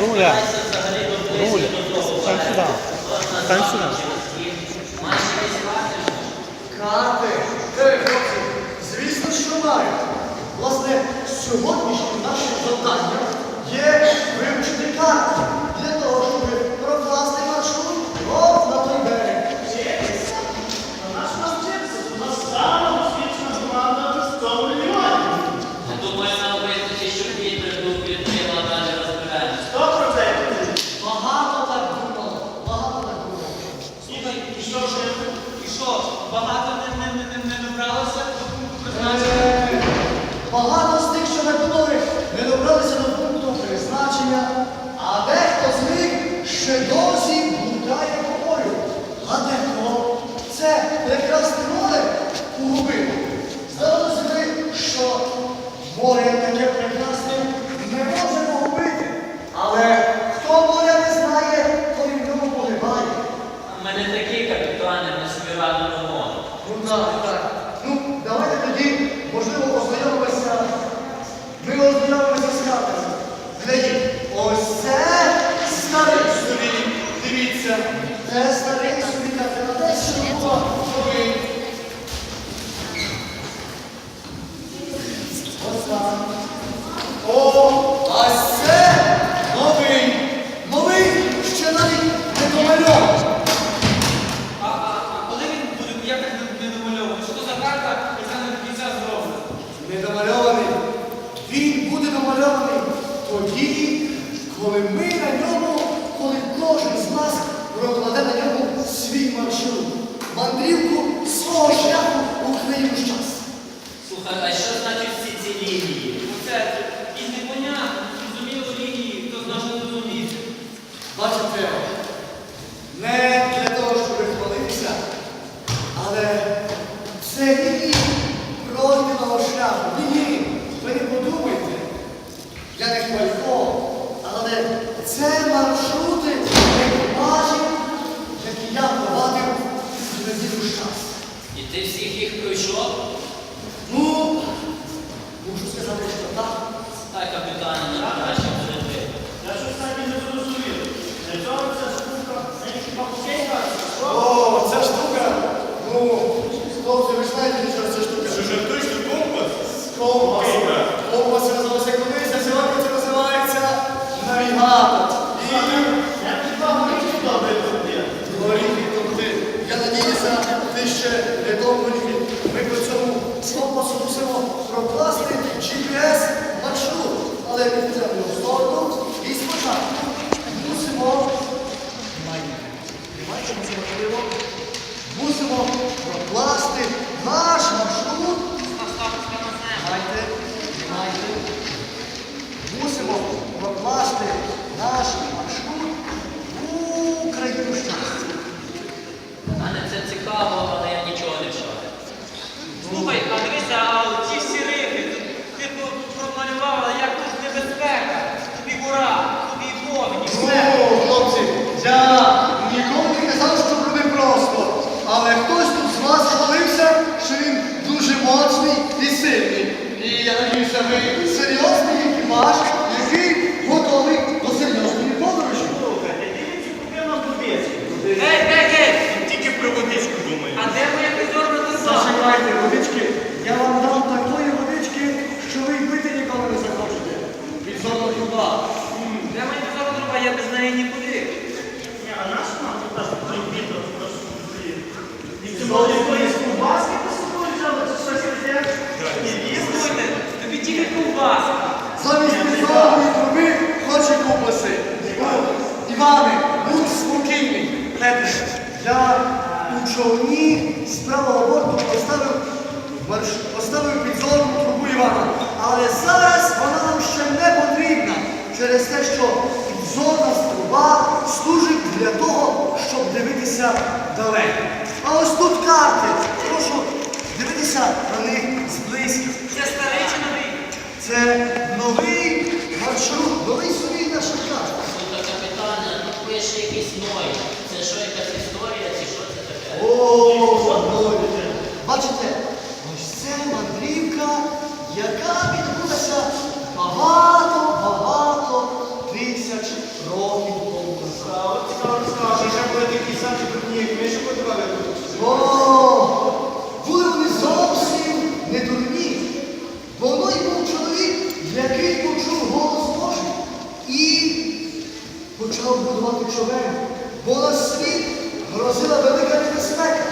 Руля, Руля, стань сюда. Стань сюда. Карти, телефони, звісно, що мають. Власне, сьогодні Тоді, коли ми на ньому, коли кожен з нас прокладе на ньому свій маршрут, мандрівку свого шляху у хвилю щастя. Слухай, а що значить всі ці лінії? Де всіх їх прийшов. ветреного сорту і спочатку мусимо, мусимо прокласти наш маршрут. Майте, майте. Мусимо прокласти наш маршрут у краю щастя. Мене це цікаво. неї нікуди. А наша нам просто прибіта просто. Якоїсь ковбаски по собою взяли, чи щось таке? Ні, слухайте, тобі тільки ковбаска. Замість пісової труби хоче ковбаси. Івани, будь спокійний. Я у човні з правого борту поставив, поставив підзорну трубу Івана. Але зараз вона нам ще не потрібна через те, що жодна струба служить для того, щоб дивитися далеко. А ось тут карти. Прошу дивитися на них зблизька. Це старий чи новий? Це новий маршрут, новий собі наша карта. Ну, капітане, ну пише якийсь новий. Це що якась історія, чи що це таке? О, новий. Бачите? О, були вони зовсім не дурні, воно й був чоловік, який почув голос Божий і почав будувати човен, бо на світ грозила велика небезпека.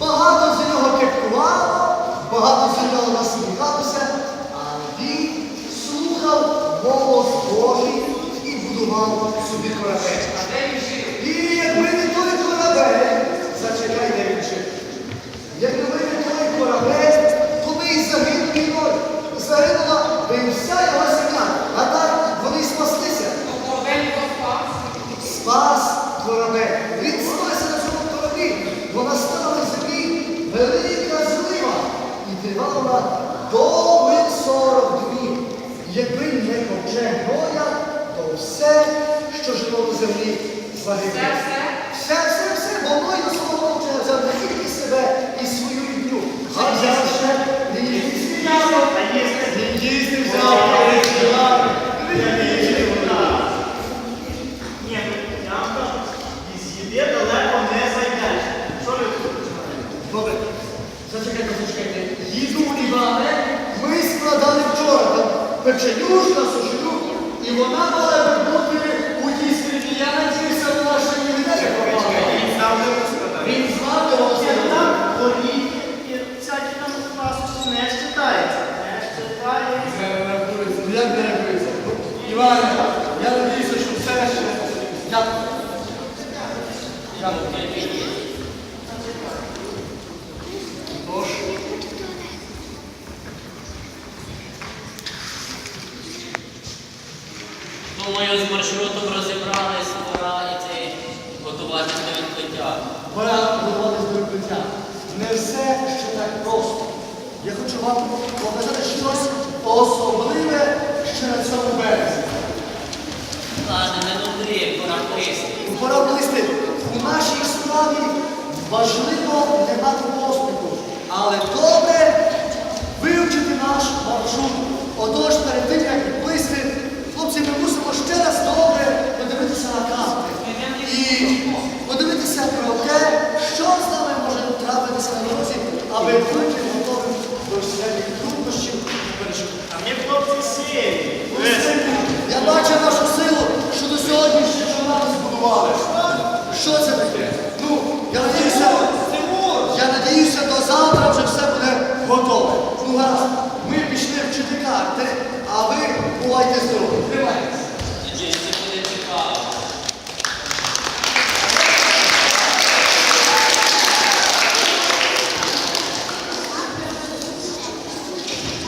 Багато з нього кепкувало, багато з нього насміхалося, а він слухав голос Божий і будував собі корабель. Не ковчег Ноя, то все, що жило на землі, загинуло. Все, все, все, до свого ковчега не тільки себе і свою рідню, а ще ну, я далеко не. Що ви тут починаєте? Добре, зачекайте, зачекайте. Їду Іване, ми складали вчора там печенюшка, сушеню, і вона мала би у тій скрині. Я надіюся, вона ще не віддає пропала. Він сам не розкладає. Він знав, де вона Ні, стояла. там горіхи і всякі там пасочки не читається. Не читається. Ну, Як не рахується? Іване, я надіюся, що все ще. Дякую. Дякую. Тож, Думаю, з маршрутом розібрались, пора йти готуватися до відплиття. Пора готуватись до відкриття. Не все ще так просто. Я хочу вам показати щось особливе ще на цьому березі. Ладно, не нудри, пора плисти. Пора блисти. У нашій справі важливо не мати поспіху, але добре contestou.